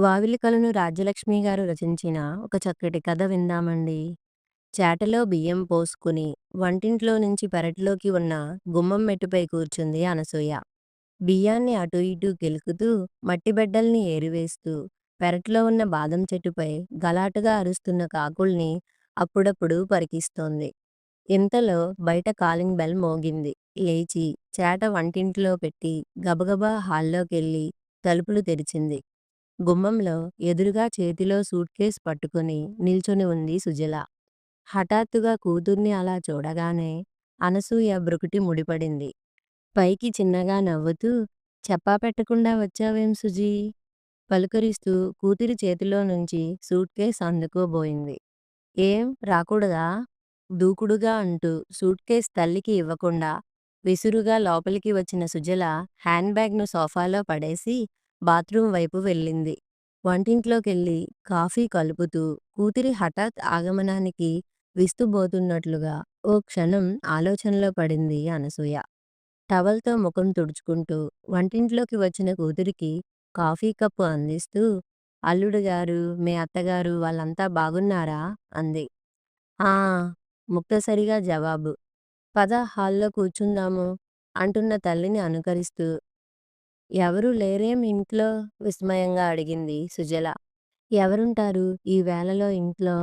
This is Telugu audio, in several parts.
వావిలికలను రాజ్యలక్ష్మి గారు రచించిన ఒక చక్కటి కథ విందామండి. చేటలో బియ్యం పోసుకుని వంటింట్లో నుంచి పెరట్లోకి ఉన్న గుమ్మం మెట్టుపై కూర్చుంది అనసూయ. బియ్యాన్ని అటూ ఇటూ గెలుకుతూ మట్టిబెడ్డల్ని ఏరివేస్తూ పెరట్లో ఉన్న బాదం చెట్టుపై గలాటుగా అరుస్తున్న కాకుల్ని అప్పుడప్పుడు పరికిస్తోంది. ఇంతలో బయట కాలింగ్ బెల్ మోగింది. లేచి చేట వంటింట్లో పెట్టి గబగబా హాల్లోకెళ్ళి తలుపులు తెరిచింది. గుమ్మంలో ఎదురుగా చేతిలో సూట్ కేస్ పట్టుకుని నిల్చొని ఉంది సుజల. హఠాత్తుగా కూతుర్ని అలా చూడగానే అనసూయ బ్రుకుటి ముడిపడింది. పైకి చిన్నగా నవ్వుతూ చెప్పా పెట్టకుండా వచ్చావేం సుజీ? పలుకరిస్తూ కూతురి చేతిలో నుంచి సూట్ కేస్ అందుకోబోయింది. ఏం రాకూడదా? దూకుడుగా అంటూ సూట్ కేస్ తల్లికి ఇవ్వకుండా విసురుగా లోపలికి వచ్చిన సుజల హ్యాండ్ బ్యాగ్ను సోఫాలో పడేసి బాత్రూం వైపు వెళ్ళింది. వంటింట్లోకెళ్ళి కాఫీ కలుపుతూ కూతురి హఠాత్ ఆగమనానికి విస్తుబోతున్నట్లుగా ఓ క్షణం ఆలోచనలో పడింది అనసూయ. టవల్తో ముఖం తుడుచుకుంటూ వంటింట్లోకి వచ్చిన కూతురికి కాఫీ కప్పు అందిస్తూ అల్లుడు గారు మీ అత్తగారు వాళ్ళంతా బాగున్నారా? అంది. ఆ ముక్తసరిగా జవాబు. పద హాల్లో కూర్చుందాము అంటున్న తల్లిని అనుకరిస్తూ ఎవరూ లేరేం ఇంట్లో? విస్మయంగా అడిగింది సుజల. ఎవరుంటారు ఈ వేళలో ఇంట్లో?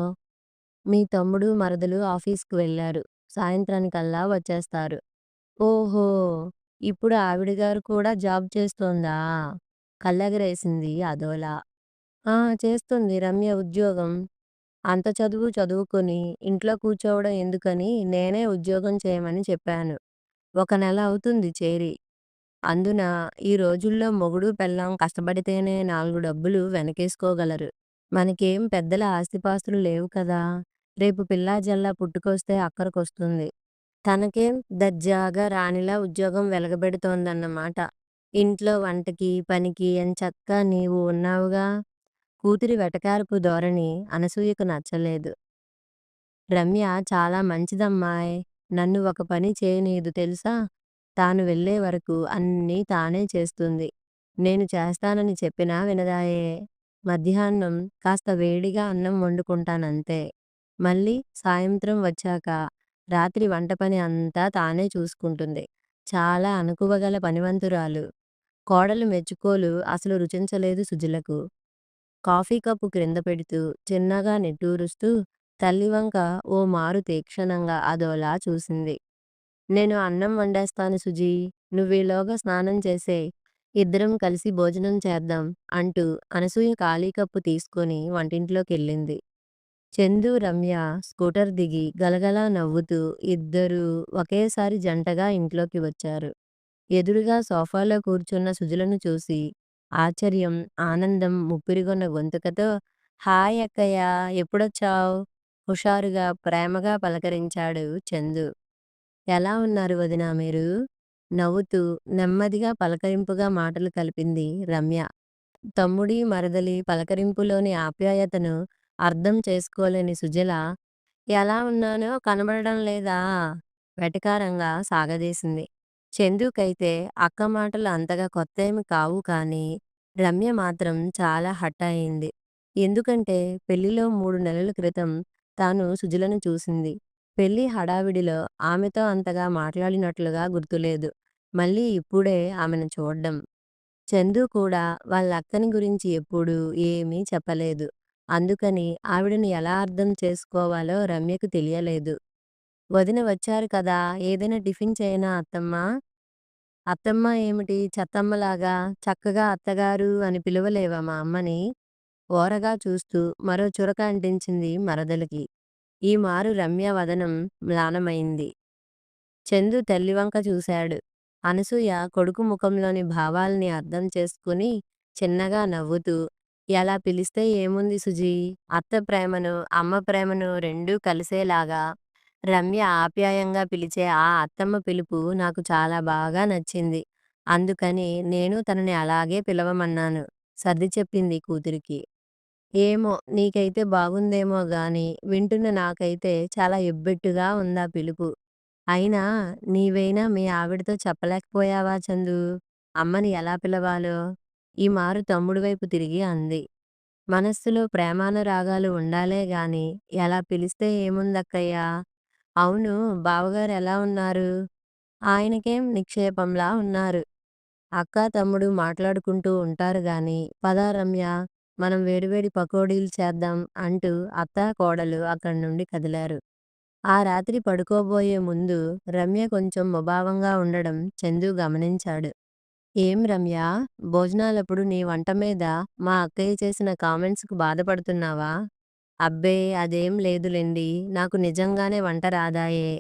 మీ తమ్ముడు, మరదలు ఆఫీస్కు వెళ్ళారు. సాయంత్రానికల్లా వచ్చేస్తారు. ఓహో! ఇప్పుడు ఆవిడగారు కూడా జాబ్ చేస్తోందా? కళ్ళెగరేసింది అదోలా. ఆ చేస్తుంది రమ్య ఉద్యోగం. అంత చదువు చదువుకొని ఇంట్లో కూర్చోవడం ఎందుకని నేనే ఉద్యోగం చేయమని చెప్పాను. ఒక నెల అవుతుంది చేరి. అందున ఈ రోజుల్లో మొగుడు పెళ్ళాం కష్టపడితేనే నాలుగు డబ్బులు వెనకేసుకోగలరు. మనకేం పెద్దల ఆస్తిపాస్తులు లేవు కదా! రేపు పిల్లా జల్లా పుట్టుకొస్తే అక్కరకొస్తుంది. తనకేం దర్జాగా రాణిలా ఉద్యోగం వెలగబెడుతోందన్నమాట. ఇంట్లో వంటకి, పనికి ఎంచక్కా నీవు ఉన్నావుగా! కూతురి వెటకారపు ధోరణి అనసూయకు నచ్చలేదు. రమ్య చాలా మంచిదమ్మాయ్. నన్ను ఒక పని చేయనీయదు తెలుసా? తాను వెళ్ళే వరకు అన్నీ తానే చేస్తుంది. నేను చేస్తానని చెప్పినా వినదాయే మధ్యాహ్నం కాస్త వేడిగా అన్నం వండుకుంటానంతే. మళ్ళీ సాయంత్రం వచ్చాక రాత్రి వంట పని అంతా తానే చూసుకుంటుంది. చాలా అనుకువగల పనివంతురాలు. కోడలు మెచ్చుకోలు అసలు రుచించలేదు సుజలకు. కాఫీ కప్పు క్రింద పెడుతూ చిన్నగా నిట్టూరుస్తూ తల్లివంక ఓ మారు తీక్షణంగా అదోలా చూసింది. నేను అన్నం వండేస్తాను సుజీ. నువ్వీలోగా స్నానం చేసే ఇద్దరం కలిసి భోజనం చేద్దాం అంటూ అనసూయ ఖాళీ కప్పు తీసుకొని వంటింట్లోకెళ్ళింది. చందు, రమ్య స్కూటర్ దిగి గలగలా నవ్వుతూ ఇద్దరూ ఒకేసారి జంటగా ఇంట్లోకి వచ్చారు. ఎదురుగా సోఫాలో కూర్చున్న సుజులను చూసి ఆశ్చర్యం, ఆనందం ముప్పిరిగొన్న గొంతుకతో హాయ్ అక్కయ్య ఎప్పుడొచ్చావు హుషారుగా, ప్రేమగా పలకరించాడు చందు. ఎలా ఉన్నారు వదినా మీరు? నవ్వుతూ నెమ్మదిగా పలకరింపుగా మాటలు కలిపింది రమ్య. తమ్ముడి, మరదలి పలకరింపులోని ఆప్యాయతను అర్థం చేసుకోలేని సుజల ఎలా ఉన్నానో కనబడడం లేదా? వెటకారంగా సాగదీసింది. చందుకైతే అక్క మాటలు అంతగా కొత్తేమి కావు కానీ రమ్య మాత్రం చాలా హట్ అయింది. ఎందుకంటే పెళ్ళిలో మూడు నెలల క్రితం తాను సుజలను చూసింది. పెళ్ళి హడావిడిలో ఆమెతో అంతగా మాట్లాడినట్లుగా గుర్తులేదు. మళ్ళీ ఇప్పుడే ఆమెను చూడ్డం. చందు కూడా వాళ్ళ అక్కని గురించి ఎప్పుడూ ఏమీ చెప్పలేదు. అందుకని ఆవిడను ఎలా అర్థం చేసుకోవాలో రమ్యకు తెలియలేదు. వదిన వచ్చారు కదా ఏదైనా టిఫిన్ చేయనా అత్తమ్మ అత్తమ్మ ఏమిటి చత్తమ్మలాగా చక్కగా అత్తగారు అని పిలవలేవా మా అమ్మని? ఓరగా చూస్తూ మరో చురక అంటించింది మరదలికి. ఈ మారు రమ్య వదనం మ్లానమైంది. చందు తల్లివంక చూశాడు. అనసూయ కొడుకు ముఖంలోని భావాల్ని అర్థం చేసుకుని చిన్నగా నవ్వుతూ ఎలా పిలిస్తే ఏముంది సుజీ? అత్త ప్రేమను, అమ్మ ప్రేమను రెండూ కలిసేలాగా రమ్య ఆప్యాయంగా పిలిచే ఆ అత్తమ్మ పిలుపు నాకు చాలా బాగా నచ్చింది. అందుకని నేను తనని అలాగే పిలవమన్నాను సర్ది చెప్పింది కూతురికి. ఏమో నీకైతే బాగుందేమో గాని వింటున్న నాకైతే చాలా ఎబ్బెట్టుగా ఉందా పిలుపు. అయినా నీవైనా మీ ఆవిడతో చెప్పలేకపోయావా చందూ? అమ్మని ఎలా పిలవాలో? ఈ మారు తమ్ముడు వైపు తిరిగి అంది. మనస్సులో ప్రేమానురాగాలు ఉండాలే గాని ఎలా పిలిస్తే ఏముందక్కయ్యా అవును బావగారు ఎలా ఉన్నారు ఆయనకేం నిక్షేపంలా ఉన్నారు అక్కా తమ్ముడు మాట్లాడుకుంటూ ఉంటారు గాని పదారమ్య మనం వేడివేడి పకోడీలు చేద్దాం అంటూ అత్త కోడలు అక్కడి నుండి కదిలారు ఆ రాత్రి పడుకోబోయే ముందు రమ్య కొంచెం ముభావంగా ఉండడం చందు గమనించాడు ఏం రమ్య భోజనాలప్పుడు నీ వంట మీద మా అక్కయ్య చేసిన కామెంట్స్‌కు బాధపడుతున్నావా? అబ్బే అదేం లేదులేండి నాకు నిజంగానే వంట రాదాయే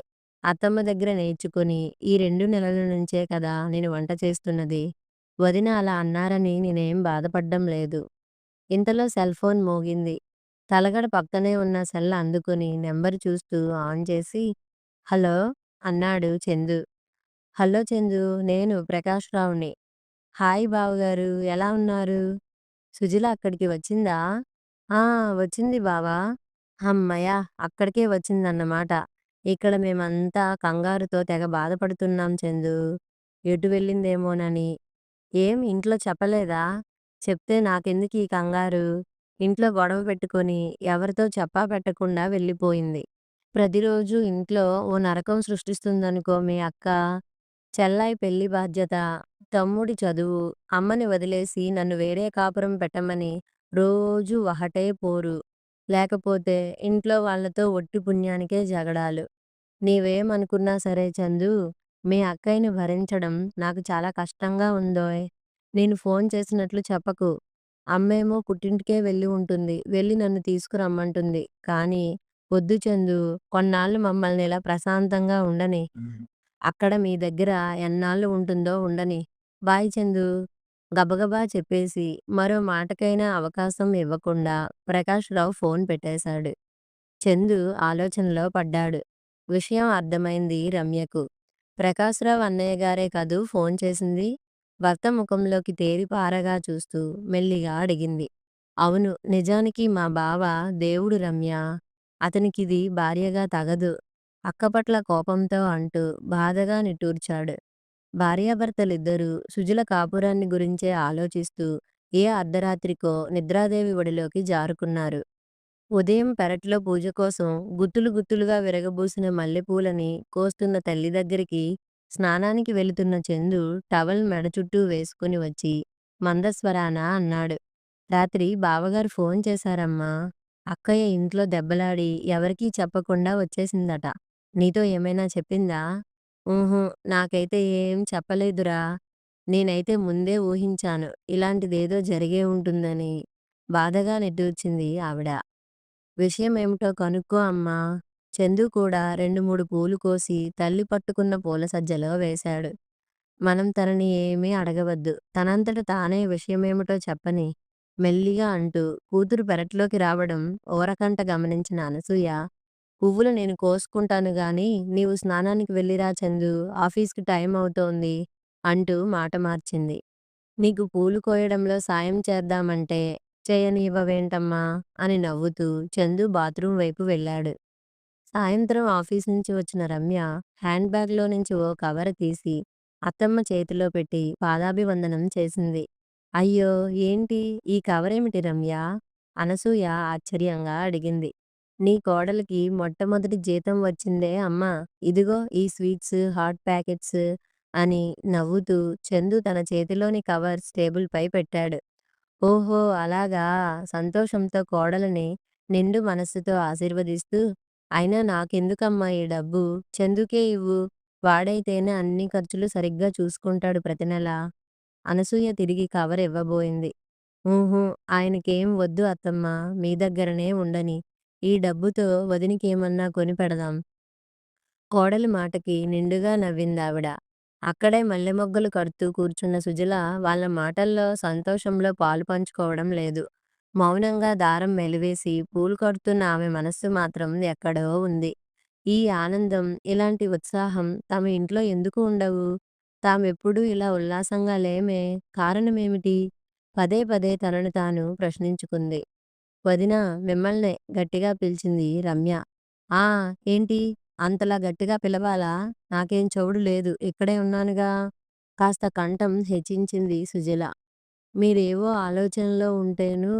అత్తమ్మ దగ్గర నేర్చుకుని ఈ రెండు నెలల నుంచే కదా నేను వంట చేస్తున్నది. వదిన అలా అన్నారని నేనేం బాధపడ్డం లేదు. ఇంతలో సెల్ ఫోన్ మోగింది. తలగడ పక్కనే ఉన్న సెల్ అందుకుని నెంబర్ చూస్తూ ఆన్ చేసి హలో! అన్నాడు చందు. హలో చందు నేను ప్రకాశ్‌రావుని. హాయ్ బావగారు ఎలా ఉన్నారు? సుజిల అక్కడికి వచ్చిందా? ఆ! వచ్చింది బావా! హమ్మయ్య! అక్కడికే వచ్చిందన్నమాట. ఇక్కడ మేమంతా కంగారుతో తెగ బాధపడుతున్నాం చందు ఎటు వెళ్ళిందేమోనని. ఏం ఇంట్లో చెప్పలేదా? చెప్తే నాకెందుకీ కంగారు? ఇంట్లో గొడవ పెట్టుకొని ఎవరితో చెప్పా పెట్టకుండా వెళ్ళిపోయింది. ప్రతిరోజూ ఇంట్లో ఓ నరకం సృష్టిస్తుందనుకో మీ అక్క. చెల్లాయి పెళ్ళి బాధ్యత, తమ్ముడి చదువు, అమ్మని వదిలేసి నన్ను వేరే కాపురం పెట్టమని రోజూ ఒకటే పోరు. లేకపోతే ఇంట్లో వాళ్ళతో ఒట్టి పుణ్యానికే జగడాలు. నీవేమనుకున్నా సరే చందూ, మీ అక్కయ్యని భరించడం నాకు చాలా కష్టంగా ఉందోయ్! నేను ఫోన్ చేసినట్లు చెప్పకు. అమ్మేమో పుట్టింటికే వెళ్ళి ఉంటుంది. వెళ్ళి నన్ను తీసుకురమ్మంటుంది. కానీ వద్దు చందూ, కొన్నాళ్ళు మమ్మల్ని ఇలా ప్రశాంతంగా ఉండనీ. అక్కడ మీ దగ్గర ఎన్నాళ్ళు ఉంటుందో ఉండనీ. బాయ్ చందూ. గబగబా చెప్పేసి మరో మాటకైనా అవకాశం ఇవ్వకుండా ప్రకాశ్‌రావు ఫోన్ పెట్టేశాడు. చందు ఆలోచనలో పడ్డాడు. విషయం అర్థమైంది రమ్యకు. ప్రకాశ్‌రావు అన్నయ్యగారే కదూ ఫోన్ చేసింది? భర్త ముఖంలోకి తేరిపారగా చూస్తూ మెల్లిగా అడిగింది. అవును. నిజానికి మా బావ దేవుడు రమ్య అతనికిది భార్యగా తగదు. అక్కపట్ల కోపంతో అంటూ బాధగా నిట్టూర్చాడు. భార్యాభర్తలిద్దరూ సుజల కాపురాన్ని గురించే ఆలోచిస్తూ ఏ అర్ధరాత్రికో నిద్రాదేవి ఒడిలోకి జారుకున్నారు. ఉదయం పెరట్లో పూజ కోసం గుత్తులు గుత్తులుగా విరగబూసిన మల్లెపూలని కోస్తున్న తల్లి దగ్గరికి స్నానానికి వెళుతున్న చందు టవల్ మెడ చుట్టూ వేసుకుని వచ్చి మందస్వరాన అన్నాడు. రాత్రి బావగారు ఫోన్ చేశారమ్మా. అక్కయ్య ఇంట్లో దెబ్బలాడి ఎవరికీ చెప్పకుండా వచ్చేసిందట. నీతో ఏమైనా చెప్పిందా? ఊహూ నాకైతే ఏం చెప్పలేదురా. నేనైతే ముందే ఊహించాను ఇలాంటిదేదో జరిగే ఉంటుందని. బాధగా నిట్టూర్చింది ఆవిడ. విషయమేమిటో కనుక్కో అమ్మా. చందు కూడా రెండు మూడు పూలు కోసి తల్లి పట్టుకున్న పూల సజ్జలో వేశాడు. మనం తనని ఏమీ అడగవద్దు. తనంతట తానే విషయమేమిటో చెప్పని. మెల్లిగా అంటూ కూతురు పెరట్లోకి రావడం ఓరకంట గమనించిన అనసూయ పువ్వులు నేను కోసుకుంటాను గాని నీవు స్నానానికి వెళ్ళిరా చందు. ఆఫీస్‌కి టైం అవుతోంది అంటూ మాట మార్చింది. నీకు పూలు కోయడంలో సాయం చేద్దామంటే చేయనివ్వవేంటమ్మా అని నవ్వుతూ చందు బాత్రూం వైపు వెళ్ళాడు. సాయంత్రం ఆఫీస్ నుంచి వచ్చిన రమ్య హ్యాండ్ బ్యాగ్‌లో నుంచి ఓ కవర్ తీసి అత్తమ్మ చేతిలో పెట్టి పాదాభివందనం చేసింది. అయ్యో! ఏంటి ఈ కవరేమిటి రమ్య అనసూయ ఆశ్చర్యంగా అడిగింది. నీ కోడలికి మొట్టమొదటి జీతం వచ్చిందే అమ్మా! ఇదిగో ఈ స్వీట్స్, హాట్ ప్యాకెట్స్ అని నవ్వుతూ చందు తన చేతిలోని కవర్స్ టేబుల్‌పై పెట్టాడు. ఓహో! అలాగా! సంతోషంతో కోడలని నిండు మనస్సుతో ఆశీర్వదిస్తూ అయినా నాకెందుకమ్మా ఈ డబ్బు? చందుకే ఇవ్వు. వాడైతేనే అన్ని ఖర్చులు సరిగ్గా చూసుకుంటాడు ప్రతి నెలా. అనసూయ తిరిగి కవర్ ఇవ్వబోయింది. ఊహూ! ఆయనకేం వద్దు అత్తమ్మా! మీ దగ్గరనే ఉండనీ. ఈ డబ్బుతో వదినకేమన్నా కొని పెడదాం. కోడలి మాటకి నిండుగా నవ్విందావిడ. అక్కడే మల్లెమొగ్గలు కడుతూ కూర్చున్న సుజల వాళ్ళ మాటల్లో సంతోషంలో పాలు పంచుకోవడం లేదు. మౌనంగా దారం మెలివేసి పూలు కడుతున్న ఆమె మనస్సు మాత్రం ఎక్కడో ఉంది. ఈ ఆనందం, ఇలాంటి ఉత్సాహం తమ ఇంట్లో ఎందుకు ఉండవు? తామెప్పుడూ ఇలా ఉల్లాసంగా లేమే కారణమేమిటి? పదే పదే తనను తాను ప్రశ్నించుకుంది. వదిన మిమ్మల్నే గట్టిగా పిలిచింది రమ్య. ఆ! ఏంటి? అంతలా గట్టిగా పిలవాలా? నాకేం చెవుడు లేదు. ఇక్కడే ఉన్నానుగా! కాస్త కంఠం హెచ్చించింది సుజల. మీరేవో ఆలోచనలో ఉంటేనూ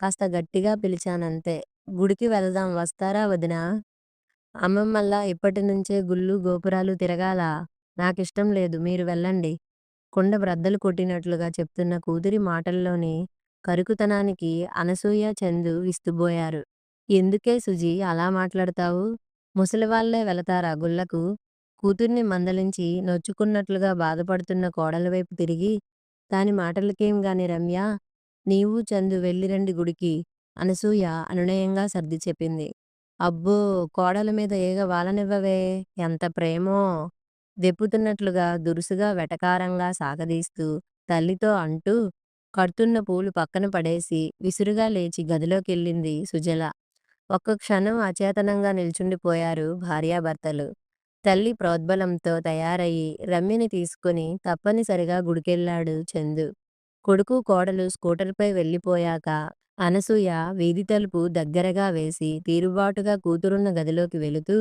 కాస్త గట్టిగా పిలిచానంతే. గుడికి వెళదాం వస్తారా వదినా? అమ్మమ్మల్లా ఇప్పటినుంచే గుళ్ళు, గోపురాలు తిరగాలా? నాకిష్టం లేదు మీరు వెళ్ళండి. కుండ బ్రద్దలు కొట్టినట్లుగా చెప్తున్న కూతురి మాటల్లోని కరుకుతనానికి అనసూయ, చందు విస్తుబోయారు. ఎందుకే సుజీ అలా మాట్లాడతావు? ముసలివాళ్ళే వెళతారా గుళ్ళకు? కూతుర్ని మందలించి నొచ్చుకున్నట్లుగా బాధపడుతున్న కోడలివైపు తిరిగి, దాని మాటలకేం గాని రమ్య నీవు చందు వెళ్ళిరండి గుడికి అనసూయ అనునయంగా సర్ది చెప్పింది. అబ్బో! కోడల మీద ఏగ వాలనివ్వవే! ఎంత ప్రేమో! దెప్పుతున్నట్లుగా దురుసుగా వెటకారంగా సాగదీస్తూ తల్లితో అంటూ కడుతున్న పూలు పక్కన పడేసి విసురుగా లేచి గదిలోకెళ్ళింది సుజల. ఒక్క క్షణం అచేతనంగా నిల్చుండిపోయారు భార్యాభర్తలు. తల్లి ప్రోద్బలంతో తయారయి రమ్యని తీసుకుని తప్పనిసరిగా గుడికెళ్ళాడు చందు. కొడుకు, కోడలు స్కూటర్పై వెళ్ళిపోయాక అనసూయ వీధి తలుపు దగ్గరగా వేసి తీరుబాటుగా కూతురున్న గదిలోకి వెళుతూ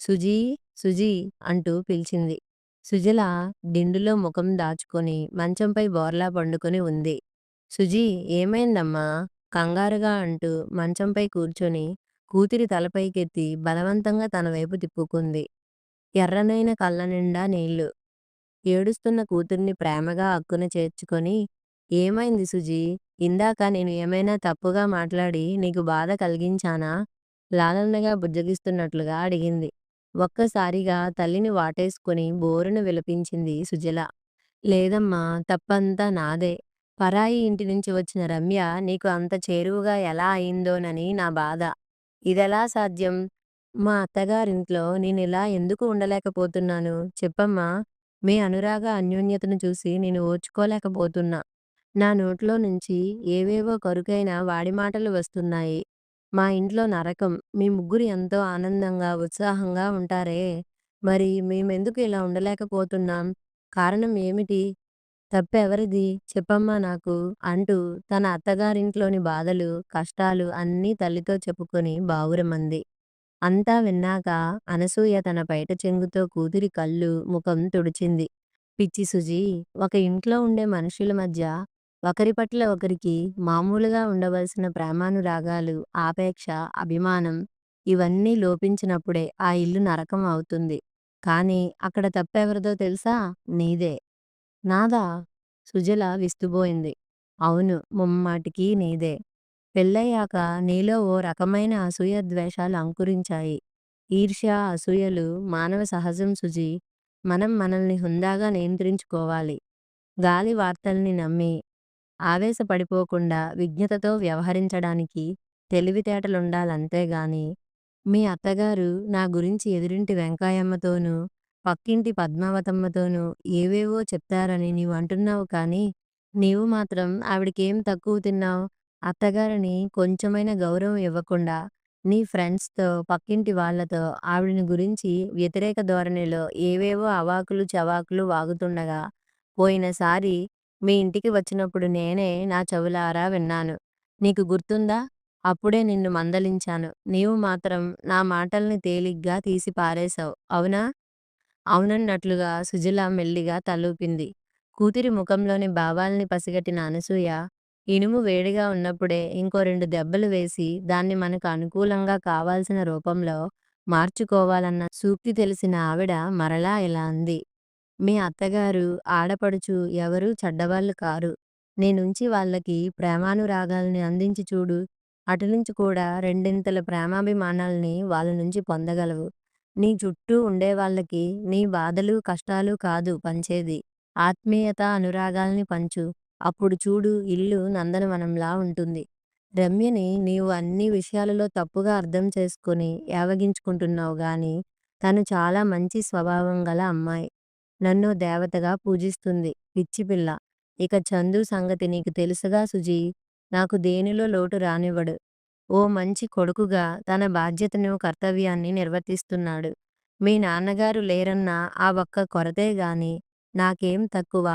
సుజీ సుజీ అంటూ పిలిచింది. సుజల దిండులో ముఖం దాచుకొని మంచంపై బోర్లా పండుకొని ఉంది. సుజీ ఏమైందమ్మా? కంగారుగా అంటూ మంచంపై కూర్చొని కూతురి తలపైకెత్తి బలవంతంగా తన వైపు తిప్పుకుంది. ఎర్రనైన కళ్ళ నిండా నీళ్ళు. ఏడుస్తున్న కూతుర్ని ప్రేమగా అక్కున చేర్చుకొని ఏమైంది సుజీ? ఇందాక నేను ఏమైనా తప్పుగా మాట్లాడి నీకు బాధ కలిగించానా? లాలన్నగా బుజ్జగిస్తున్నట్లుగా అడిగింది. ఒక్కసారిగా తల్లిని వాటేసుకుని బోరును విలపించింది సుజల. లేదమ్మా తప్పంతా నాదే. పరాయి ఇంటి నుంచి వచ్చిన రమ్య నీకు అంత చేరువుగా ఎలా అయిందోనని నా బాధ. ఇదెలా సాధ్యం? మా అత్తగారింట్లో నేనిలా ఎందుకు ఉండలేకపోతున్నాను చెప్పమ్మా? మీ అనురాగ అన్యోన్యతను చూసి నేను ఓర్చుకోలేకపోతున్నా. నా నోట్లో నుంచి ఏవేవో కరుకైన వాడిమాటలు వస్తున్నాయి. మా ఇంట్లో నరకం. మీ ముగ్గురు ఎంతో ఆనందంగా, ఉత్సాహంగా ఉంటారే! మరి మేమెందుకు ఇలా ఉండలేకపోతున్నాం? కారణం ఏమిటి? తప్పెవరిది? చెప్పమ్మా నాకు అంటూ తన అత్తగారింట్లోని బాధలు, కష్టాలు అన్నీ తల్లితో చెప్పుకొని బావురమంది. అంతా విన్నాక అనసూయ తన బయట చెంగుతో కూతురి కళ్ళు, ముఖం తుడిచింది. పిచ్చి సుజీ! ఒక ఇంట్లో ఉండే మనుషుల మధ్య ఒకరి పట్ల ఒకరికి మామూలుగా ఉండవలసిన ప్రేమానురాగాలు, ఆపేక్ష, అభిమానం ఇవన్నీ లోపించినప్పుడే ఆ ఇల్లు నరకం అవుతుంది. కానీ అక్కడ తప్పెవరిదో తెలుసా? నీదే. నాదా? సుజల విస్తుబోయింది. అవును ముమ్మాటికి నీదే. పెళ్ళయ్యాక నీలో ఓ రకమైన అసూయ ద్వేషాలు అంకురించాయి. ఈర్ష్య, అసూయలు మానవ సహజం సుజీ! మనం మనల్ని హుందాగా నియంత్రించుకోవాలి. గాలి వార్తల్ని నమ్మి ఆవేశపడిపోకుండా విజ్ఞతతో వ్యవహరించడానికి తెలివితేటలుండాలంతేగాని మీ అత్తగారు నా గురించి ఎదురింటి వెంకాయమ్మతోనూ, పక్కింటి పద్మావతమ్మతోనూ ఏవేవో చెప్తారని నీవు అంటున్నావు కానీ, నీవు మాత్రం ఆవిడకేం తక్కువ తిన్నావ్? అత్తగారిని కొంచెమైన గౌరవం ఇవ్వకుండా నీ ఫ్రెండ్స్‌తో, పక్కింటి వాళ్ళతో ఆవిడని గురించి వ్యతిరేక ధోరణిలో ఏవేవో అవాకులు చవాకులు వాగుతుండగా పోయినసారి మీ ఇంటికి వచ్చినప్పుడు నేనే నా చెవులారా విన్నాను. నీకు గుర్తుందా? అప్పుడే నిన్ను మందలించాను. నీవు మాత్రం నా మాటల్ని తేలిగ్గా తీసి పారేశావు అవునా? అవునన్నట్లుగా సుజల మెల్లిగా తలూపింది. కూతురి ముఖంలోని భావాల్ని పసిగట్టిన అనసూయ ఇనుము వేడిగా ఉన్నప్పుడే ఇంకో రెండు దెబ్బలు వేసి దాన్ని మనకు అనుకూలంగా కావాల్సిన రూపంలో మార్చుకోవాలన్న సూక్తి తెలిసిన ఆవిడ మరలా ఇలా అంది. మీ అత్తగారు, ఆడపడుచు ఎవరూ చెడ్డవాళ్ళు కారు. నేనుంచి వాళ్ళకి ప్రేమానురాగాల్ని అందించి చూడు. అటునుంచి కూడా రెండింతల ప్రేమాభిమానాల్ని వాళ్ళ నుంచి పొందగలవు. నీ చుట్టూ ఉండేవాళ్ళకి నీ బాధలు, కష్టాలు కాదు పంచేది. ఆత్మీయత, అనురాగాల్ని పంచు. అప్పుడు చూడు ఇల్లు నందనవనంలా ఉంటుంది. రమ్యని నీవు అన్ని విషయాలలో తప్పుగా అర్థం చేసుకుని ఏవగించుకుంటున్నావు గాని, తను చాలా మంచి స్వభావం గల అమ్మాయి. నన్ను దేవతగా పూజిస్తుంది. పిచ్చిపిల్ల. ఇక చందు సంగతి నీకు తెలుసుగా సుజీ! నాకు దేనిలో లోటు రానివ్వడు. ఓ మంచి కొడుకుగా తన బాధ్యతను, కర్తవ్యాన్ని నిర్వర్తిస్తున్నాడు. మీ నాన్నగారు లేరన్న ఆ ఒక్క కొరతే గాని నాకేం తక్కువ.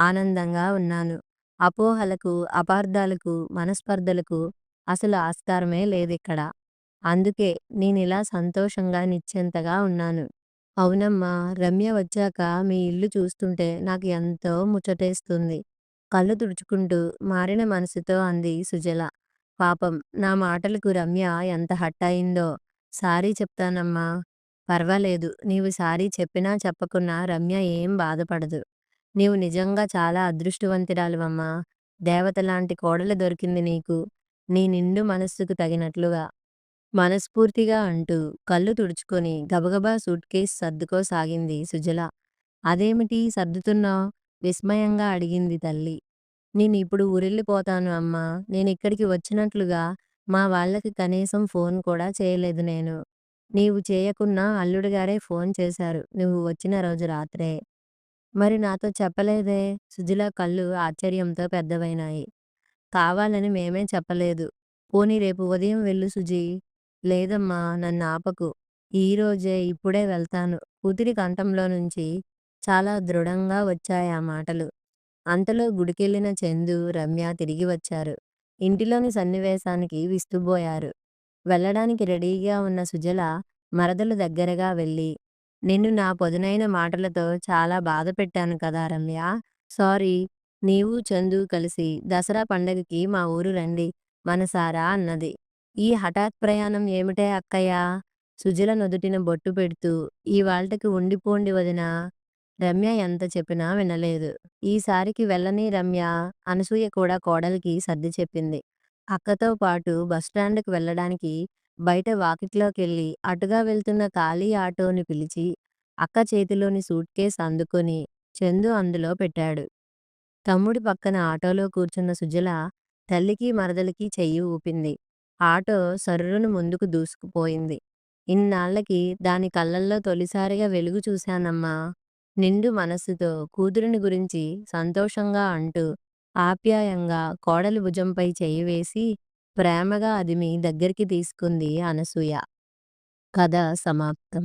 ఆనందంగా ఉన్నాను. అపోహలకు, అపార్థాలకు, మనస్పర్ధలకు అసలు ఆస్కారమే లేదిక్కడ. అందుకే నేనిలా సంతోషంగా, నిశ్చింతగా ఉన్నాను. అవునమ్మా! రమ్య వచ్చాక మీ ఇల్లు చూస్తుంటే నాకు ఎంతో ముచ్చటేస్తుంది. కళ్ళు తుడుచుకుంటూ మారిన మనసుతో అంది సుజల. పాపం నా మాటలకు రమ్య ఎంత హట్టయిందో అయిందో. సారీ చెప్తానమ్మా. పర్వాలేదు. నీవు సారీ చెప్పినా చెప్పకున్నా రమ్య ఏం బాధపడదు. నీవు నిజంగా చాలా అదృష్టవంతురాలివమ్మా. దేవతలాంటి కోడలు దొరికింది నీకు. నీ నిండు మనస్సుకు తగినట్లుగా. మనస్ఫూర్తిగా అంటూ కళ్ళు తుడుచుకొని గబగబా సూట్కేస్ సర్దుకోసాగింది సుజల. అదేమిటి సర్దుతున్నావు విస్మయంగా అడిగింది తల్లి. నేను ఇప్పుడు ఊరెళ్ళిపోతాను అమ్మా. నేను ఇక్కడికి వచ్చినట్లుగా మా వాళ్ళకి కనీసం ఫోన్ కూడా చేయలేదు నేను. నీవు చేయకున్నా అల్లుడుగారే ఫోన్ చేశారు నువ్వు వచ్చిన రోజు రాత్రే. మరి నాతో చెప్పలేదే? సుజల కళ్ళు ఆశ్చర్యంతో పెద్దవైనాయి. కావాలని మేమే చెప్పలేదు. పోనీ రేపు ఉదయం వెళ్ళు సుజీ. లేదమ్మా నన్నాపకు. ఈరోజే ఇప్పుడే వెళ్తాను. కూతురి కంఠంలో నుంచి చాలా దృఢంగా వచ్చాయా మాటలు. అంతలో గుడికెళ్ళిన చందు, రమ్య తిరిగి వచ్చారు. ఇంటిలోని సన్నివేశానికి విస్తుబోయారు. వెళ్ళడానికి రెడీగా ఉన్న సుజల మరదలు దగ్గరగా వెళ్ళి, నిన్ను నా పొదునైన మాటలతో చాలా బాధ పెట్టాను కదా రమ్య సారీ. నీవు, చందు కలిసి దసరా పండగకి మా ఊరు రండి మనసారా అన్నది. ఈ హఠాత్ ప్రయాణం ఏమిటే అక్కయ్యా? సుజల నొదుటిన బొట్టు పెడుతూ ఇవాల్టికి ఉండిపోండి వదినా. రమ్య ఎంత చెప్పినా వినలేదు. ఈసారికి వెళ్ళని రమ్య అనసూయ కూడా కోడలికి సర్ది చెప్పింది. అక్కతో పాటు బస్టాండుకు వెళ్ళడానికి బయట వాకిట్లోకెళ్ళి అటుగా వెళ్తున్న ఖాళీ ఆటోని పిలిచి అక్క చేతిలోని సూట్కేస్ అందుకొని చందు అందులో పెట్టాడు. తమ్ముడి పక్కన ఆటోలో కూర్చున్న సుజల తల్లికి మరదలికి చెయ్యి ఊపింది. ఆటో సర్రును ముందుకు దూసుకుపోయింది. ఇన్నాళ్ళకి దాని కళ్ళల్లో తొలిసారిగా వెలుగు చూశానమ్మా. నిండు మనస్సుతో కూతురిని గురించి సంతోషంగా అంటూ ఆప్యాయంగా కోడలి భుజంపై చెయ్యి వేసి ప్రేమగా అది మీ దగ్గరికి తీసుకుంది అనసూయ. కథ సమాప్తం.